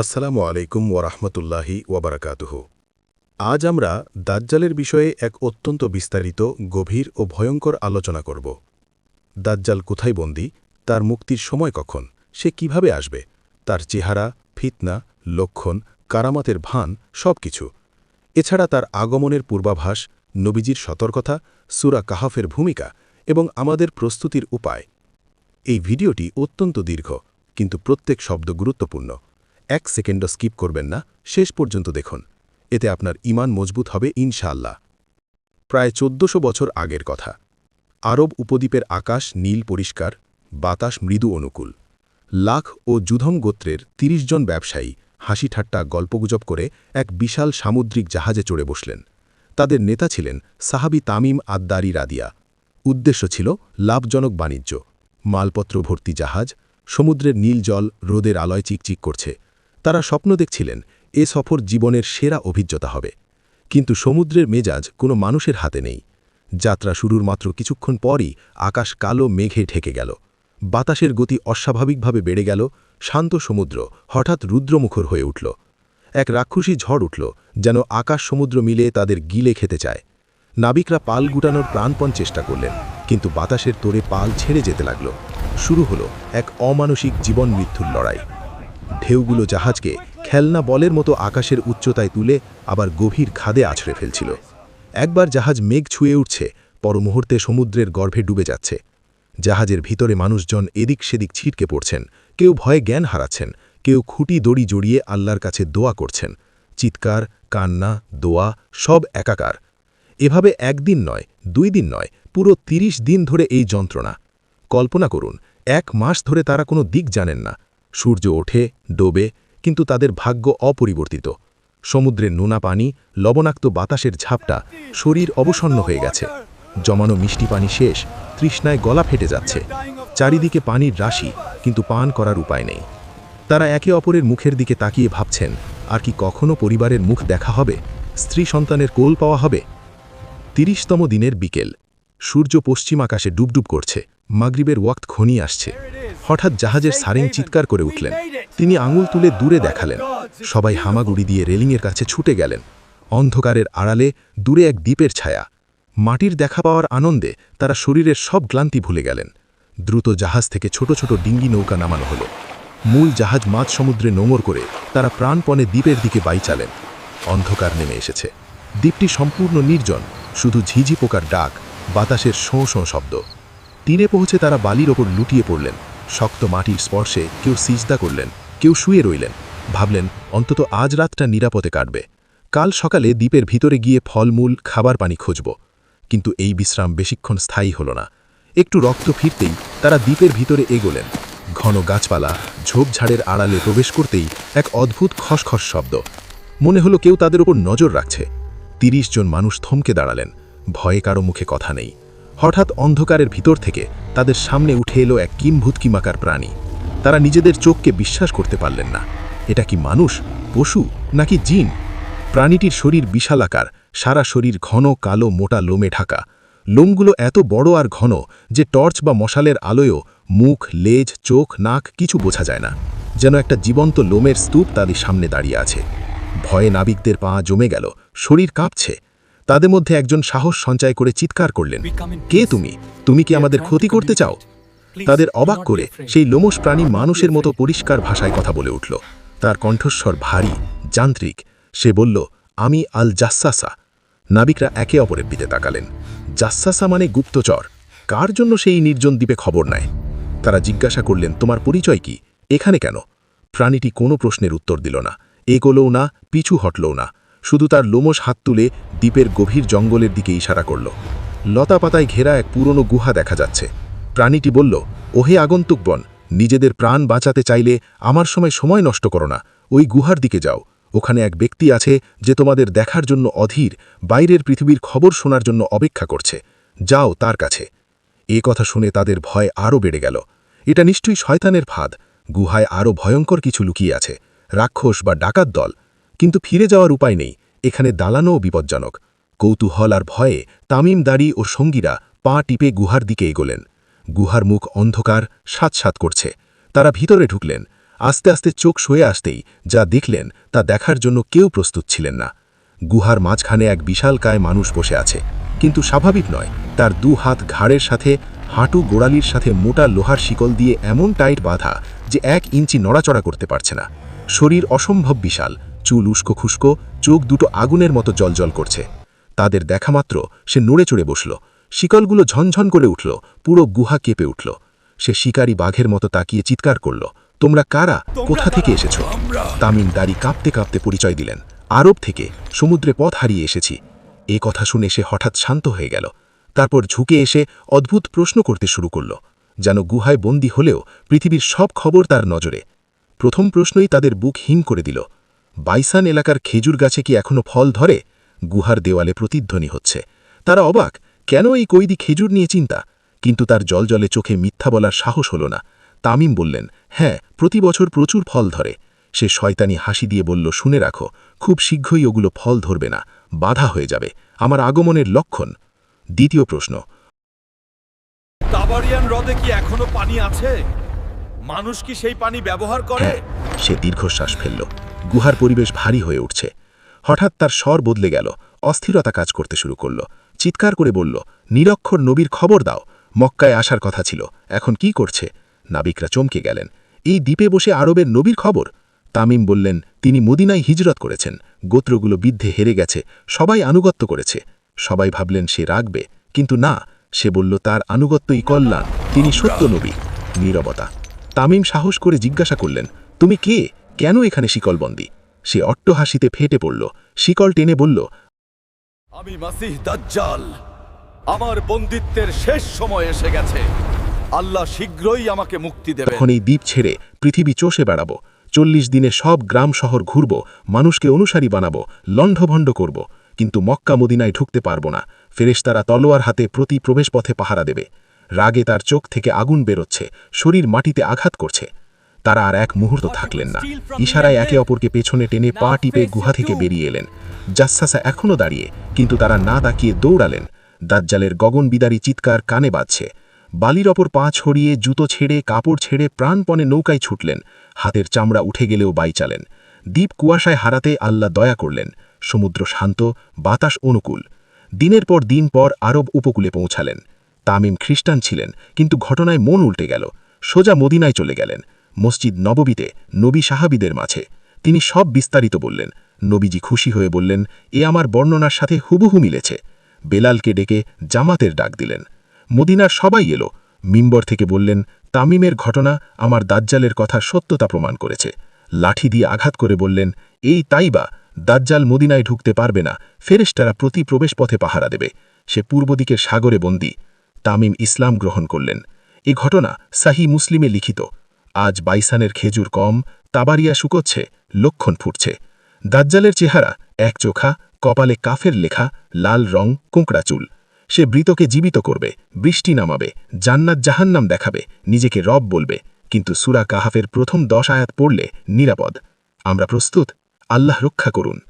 আসসালামু আলাইকুম ওরহমতুল্লাহি ওবরাকাতুহু আজ আমরা দাজ্জালের বিষয়ে এক অত্যন্ত বিস্তারিত, গভীর ও ভয়ঙ্কর আলোচনা করব। দাজ্জাল কোথায় বন্দী, তার মুক্তির সময় কখন, সে কীভাবে আসবে, তার চেহারা, ফিতনা, লক্ষণ, কারামাতের ভান সব কিছু এছাড়া তার আগমনের পূর্বাভাস, নবীজির সতর্কতা, সুরা কাহাফের ভূমিকা এবং আমাদের প্রস্তুতির উপায়। এই ভিডিওটি অত্যন্ত দীর্ঘ, কিন্তু প্রত্যেক শব্দ গুরুত্বপূর্ণ। এক সেকেন্ডও স্কিপ করবেন না, শেষ পর্যন্ত দেখুন। এতে আপনার ইমান মজবুত হবে ইনশাআল্লাহ। প্রায় চোদ্দশো বছর আগের কথা। আরব উপদ্বীপের আকাশ নীল পরিষ্কার, বাতাস মৃদু অনুকূল। লাখ ও যুধম গোত্রের ৩০ জন ব্যবসায়ী হাসি ঠাট্টা গল্পগুজব করে এক বিশাল সামুদ্রিক জাহাজে চড়ে বসলেন। তাদের নেতা ছিলেন সাহাবি তামিম আদ্দারি রাদিয়া। উদ্দেশ্য ছিল লাভজনক বাণিজ্য। মালপত্র ভর্তি জাহাজ, সমুদ্রের নীল জল রোদের আলয় চিকচিক করছে। তারা স্বপ্ন দেখছিলেন এ সফর জীবনের সেরা অভিজ্ঞতা হবে। কিন্তু সমুদ্রের মেজাজ কোনো মানুষের হাতে নেই। যাত্রা শুরুর মাত্র কিছুক্ষণ পরই আকাশ কালো মেঘে ঢেকে গেল। বাতাসের গতি অস্বাভাবিকভাবে বেড়ে গেল। শান্ত সমুদ্র হঠাৎ রুদ্রমুখর হয়ে উঠল। এক রাক্ষসী ঝড় উঠল যেন আকাশ সমুদ্র মিলে তাদের গিলে খেতে চায়। নাবিকরা পাল গুটানোর প্রাণপণ চেষ্টা করলেন, কিন্তু বাতাসের তোরে পাল ছেড়ে যেতে লাগল। শুরু হলো এক অমানসিক জীবন মৃত্যুর লড়াই। ঢেউগুলো জাহাজকে খেলনা বলের মতো আকাশের উচ্চতায় তুলে আবার গভীর খাদে আছড়ে ফেলছিল। একবার জাহাজ মেঘ ছুঁয়ে উঠছে পর মুহূর্তে সমুদ্রের গর্ভে ডুবে যাচ্ছে। জাহাজের ভিতরে মানুষজন এদিক সেদিক ছিটকে পড়ছেন, কেউ ভয়ে জ্ঞান হারাচ্ছেন, কেউ খুঁটি দড়ি জড়িয়ে আল্লাহর কাছে দোয়া করছেন। চিৎকার, কান্না, দোয়া, সব একাকার। এভাবে একদিন নয়, দুই দিন নয়, পুরো ৩০ দিন ধরে এই যন্ত্রণা। কল্পনা করুন, এক মাস ধরে তারা কোনো দিক জানেন না সূর্য ওঠে, ডোবে, কিন্তু তাদের ভাগ্য অপরিবর্তিত। সমুদ্রের নোনা পানি, লবণাক্ত বাতাসের ঝাপটা শরীর অবসন্ন হয়ে গেছে। জমানো মিষ্টি পানি শেষ, তৃষ্ণায় গলা ফেটে যাচ্ছে। চারিদিকে পানির রাশি, কিন্তু পান করার উপায় নেই। তারা একে অপরের মুখের দিকে তাকিয়ে ভাবছেন, আর কি কখনো পরিবারের মুখ দেখা হবে? স্ত্রী সন্তানের কোল পাওয়া হবে? তিরিশতম দিনের বিকেল। সূর্য পশ্চিম আকাশে ডুবডুব করছে। মাগরিবের ওয়াক্ত ঘনিয়ে আসছে। হঠাৎ জাহাজের সারেং চিৎকার করে উঠলেন। তিনি আঙুল তুলে দূরে দেখালেন। সবাই হামাগুড়ি দিয়ে রেলিংয়ের কাছে ছুটে গেলেন। অন্ধকারের আড়ালে দূরে এক দ্বীপের ছায়া। মাটির দেখা পাওয়ার আনন্দে তারা শরীরের সব ক্লান্তি ভুলে গেলেন। দ্রুত জাহাজ থেকে ছোট ছোট ডিঙ্গি নৌকা নামানো হলো। মূল জাহাজ মাঝ সমুদ্রে নোঙর করে তারা প্রাণপণে দ্বীপের দিকে বাই চালেন। অন্ধকার নেমে এসেছে। দ্বীপটি সম্পূর্ণ নির্জন, শুধু ঝিঝি পোকার ডাক, বাতাসের শোঁ শোঁ শব্দ। তীরে পৌঁছে তারা বালির ওপর লুটিয়ে পড়লেন। শক্ত মাটির স্পর্শে কেউ সিজদা করলেন, কেউ শুয়ে রইলেন। ভাবলেন, অন্তত আজ রাতটা নিরাপদে কাটবে। কাল সকালে দ্বীপের ভিতরে গিয়ে ফলমূল, খাবার পানি খুঁজব। কিন্তু এই বিশ্রাম বেশিক্ষণ স্থায়ী হল না। একটু রক্ত ফিরতেই তারা দ্বীপের ভিতরে এগোলেন। ঘন গাছপালা ঝোপঝাড়ের আড়ালে প্রবেশ করতেই এক অদ্ভুত খসখস শব্দ। মনে হলো কেউ তাদের উপর নজর রাখছে। তিরিশ জন মানুষ থমকে দাঁড়ালেন। ভয়ে কারও মুখে কথা নেই। হঠাৎ অন্ধকারের ভিতর থেকে তাদের সামনে উঠে এলো এক কিমভূতকিমাকার প্রাণী। তারা নিজেদের চোখকে বিশ্বাস করতে পারলেন না। এটা কি মানুষ, পশু, নাকি জিন? প্রাণীটির শরীর বিশালাকার সারা শরীর ঘন, কালো, মোটা লোমে ঢাকা। লোমগুলো এত বড় আর ঘন যে টর্চ বা মশালের আলোয়ও মুখ, লেজ, চোখ, নাক কিছু বোঝা যায় না। যেন একটা জীবন্ত লোমের স্তূপ তাদের সামনে দাঁড়িয়ে আছে। ভয়ে নাবিকদের পা জমে গেল, শরীর কাঁপছে। তাদের মধ্যে একজন সাহস সঞ্চয় করে চিৎকার করলেন কে তুমি? তুমি কি আমাদের ক্ষতি করতে চাও? তাদের অবাক করে সেই লোমস প্রাণী মানুষের মতো পরিষ্কার ভাষায় কথা বলে উঠল। তার কণ্ঠস্বর ভারী যান্ত্রিক। সে বলল আমি আল জাসাসা নাবিকরা একে অপরের দিকে তাকালেন। জাসাসা মানে গুপ্তচর। কার জন্য সেই নির্জন দ্বীপে খবর নেয়? তারা জিজ্ঞাসা করলেন তোমার পরিচয় কি? এখানে কেন? প্রাণীটি কোনো প্রশ্নের উত্তর দিল না। এগোলও না পিছু হটলও না। শুধু তার লোমস হাত তুলে দ্বীপের গভীর জঙ্গলের দিকে ইশারা করল। লতা পাতায় ঘেরা এক পুরনো গুহা দেখা যাচ্ছে। প্রাণীটি বলল, ওহে আগন্তুক বন, নিজেদের প্রাণ বাঁচাতে চাইলে আমার সময় সময় নষ্ট করো না। ওই গুহার দিকে যাও। ওখানে এক ব্যক্তি আছে যে তোমাদের দেখার জন্য অধীর, বাইরের পৃথিবীর খবর শোনার জন্য অপেক্ষা করছে। যাও তার কাছে। এ কথা শুনে তাদের ভয় আরও বেড়ে গেল। এটা নিশ্চয়ই শয়তানের ফাঁদ। গুহায় আরও ভয়ঙ্কর কিছু লুকিয়ে আছে। রাক্ষস বা ডাকাত দল কিন্তু ফিরে যাওয়ার উপায় নেই। এখানে দালানোও বিপজ্জনক। কৌতূহল আর ভয়ে তামিম, দাড়ি ও সঙ্গীরা পা টিপে গুহার দিকে এগোলেন। গুহার মুখ অন্ধকার সাত করছে। তারা ভিতরে ঢুকলেন। আস্তে আস্তে চোখ সয়ে আসতেই যা দেখলেন তা দেখার জন্য কেউ প্রস্তুত ছিলেন না। গুহার মাঝখানে এক বিশালকায় মানুষ বসে আছে। কিন্তু স্বাভাবিক নয়, তার দু হাত ঘাড়ের সাথে, হাঁটু গোড়ালির সাথে মোটা লোহার শিকল দিয়ে এমন টাইট বাঁধা যে এক ইঞ্চি নড়াচড়া করতে পারছে না। শরীর অসম্ভব বিশাল। চুল উস্কো খুস্কো চোখ দুটো আগুনের মতো জলজল করছে। তাদের দেখামাত্র সে নড়ে চড়ে বসল। শিকলগুলো ঝনঝন করে উঠল পুরো গুহা কেঁপে উঠল। সে শিকারী বাঘের মতো তাকিয়ে চিৎকার করল তোমরা কারা? কোথা থেকে এসেছ? তামিম দাড়ি কাঁপতে কাঁপতে পরিচয় দিলেন আরব থেকে সমুদ্রে পথ হারিয়ে এসেছি। এ কথা শুনে সে হঠাৎ শান্ত হয়ে গেল। তারপর ঝুঁকে এসে অদ্ভুত প্রশ্ন করতে শুরু করল যেন গুহায় বন্দী হলেও পৃথিবীর সব খবর তার নজরে। প্রথম প্রশ্নই তাদের বুক হিম করে দিল বাইসান এলাকার খেজুর গাছে কি এখনও ফল ধরে? গুহার দেওয়ালে প্রতিধ্বনি হচ্ছে। তারা অবাক কেন এই কৈদি খেজুর নিয়ে চিন্তা? কিন্তু তার জলজলে চোখে মিথ্যা বলার সাহস হল না। তামিম বললেন হ্যাঁ প্রতি বছর প্রচুর ফল ধরে। সে শয়তানি হাসি দিয়ে বলল শুনে রাখো খুব শীঘ্রই ওগুলো ফল ধরবে না বাধা হয়ে যাবে। আমার আগমনের লক্ষণ? দ্বিতীয় প্রশ্ন তাবারিয়ান হ্রদে কি এখনও পানি আছে? মানুষ কি সেই পানি ব্যবহার করে? হ্যাঁ সে দীর্ঘশ্বাস ফেলল। গুহার পরিবেশ ভারী হয়ে উঠছে। হঠাৎ তার স্বর বদলে গেল। অস্থিরতা কাজ করতে শুরু করল। চিৎকার করে বলল, নিরক্ষর নবীর খবর দাও। মক্কায় আসার কথা ছিল। এখন কি করছে? নাবিকরা চমকে গেলেন। এই দ্বীপে বসে আরবের নবীর খবর? তামিম বললেন, তিনি মদিনায় হিজরত করেছেন। গোত্রগুলো বিদ্ধে হেরে গেছে। সবাই আনুগত্য করেছে। সবাই ভাবলেন সে রাখবে কিন্তু না, সে বলল, তার আনুগত্যই কল্যাণ। তিনি সত্য নবী। নীরবতা। তামিম সাহস করে জিজ্ঞাসা করলেন, তুমি কে? কেন এখানে শিকলবন্দি? সে অট্টহাসিতে ফেটে পড়ল। শিকল টেনে বলল আমি মাসিহ দাজ্জাল। আমার বন্দিত্বের শেষ সময় এসে গেছে। আল্লাহ শীঘ্রই আমাকে মুক্তি দেবে তখন এই দ্বীপ ছেড়ে পৃথিবী চষে বেড়াবো। চল্লিশ দিনে সব গ্রাম শহর ঘুরব মানুষকে অনুসারী বানাবো লণ্ঠভণ্ড করব। কিন্তু মক্কা মদিনায় ঢুকতে পারব না। ফেরেশতারা তলোয়ার হাতে প্রতি প্রবেশপথে পাহারা দেবে। রাগে তার চোখ থেকে আগুন বেরোচ্ছে শরীর মাটিতে আঘাত করছে। তারা আর এক মুহূর্ত থাকলেন না। ইশারায় একে অপরকে পেছনে টেনে পা টিপে গুহা থেকে বেরিয়ে এলেন। জাসাসা এখনও দাঁড়িয়ে, কিন্তু তারা না তাকিয়ে দৌড়ালেন। দাজ্জালের গগনবিদারী চিৎকার কানে বাজছে। বালির ওপর পা ছড়িয়ে জুতো ছেড়ে কাপড় ছেড়ে প্রাণপণে নৌকায় ছুটলেন। হাতের চামড়া উঠে গেলেও বাই চালেন দ্বীপ কুয়াশায় হারাতে আল্লাহ দয়া করলেন। সমুদ্র শান্ত, বাতাস অনুকূল। দিনের পর দিন পর আরব উপকূলে পৌঁছালেন। তামিম খ্রিস্টান ছিলেন, কিন্তু ঘটনায় মন উল্টে গেল। সোজা মদিনায় চলে গেলেন। মসজিদ নববীতে নবী সাহাবিদের মাঝে। তিনি সব বিস্তারিত বললেন। নবীজি খুশি হয়ে বললেন, এ আমার বর্ণনার সাথে হুবহু মিলেছে। বেলালকে ডেকে জামাতের ডাক দিলেন। মদিনার সবাই এলো। মিম্বর থেকে বললেন, তামিমের ঘটনা আমার দাজ্জালের কথা সত্যতা প্রমাণ করেছে। লাঠি দিয়ে আঘাত করে বললেন, এই তাই বা দাজ্জাল মদিনায় ঢুকতে পারবে না। ফেরেশতারা প্রতি প্রবেশপথে পাহারা দেবে। সে পূর্ব দিকের সাগরে বন্দী। তামিম ইসলাম গ্রহণ করলেন। এ ঘটনা সাহি মুসলিমে লিখিত। আজ বাইসানের খেজুর কম, তাবারিয়া শুকোচ্ছে, লক্ষণ ফুটছে। দাজ্জালের চেহারা, এক চোখা, কপালে কাফের লেখা, লাল রং, কোঁকড়া চুল। সে বৃতকে জীবিত করবে, বৃষ্টি নামাবে, জান্নাত জাহান্নাম দেখাবে, নিজেকে রব বলবে, কিন্তু সুরা কাহাফের প্রথম দশ আয়াত পড়লে নিরাপদ। আমরা প্রস্তুত? আল্লাহ রক্ষা করুন।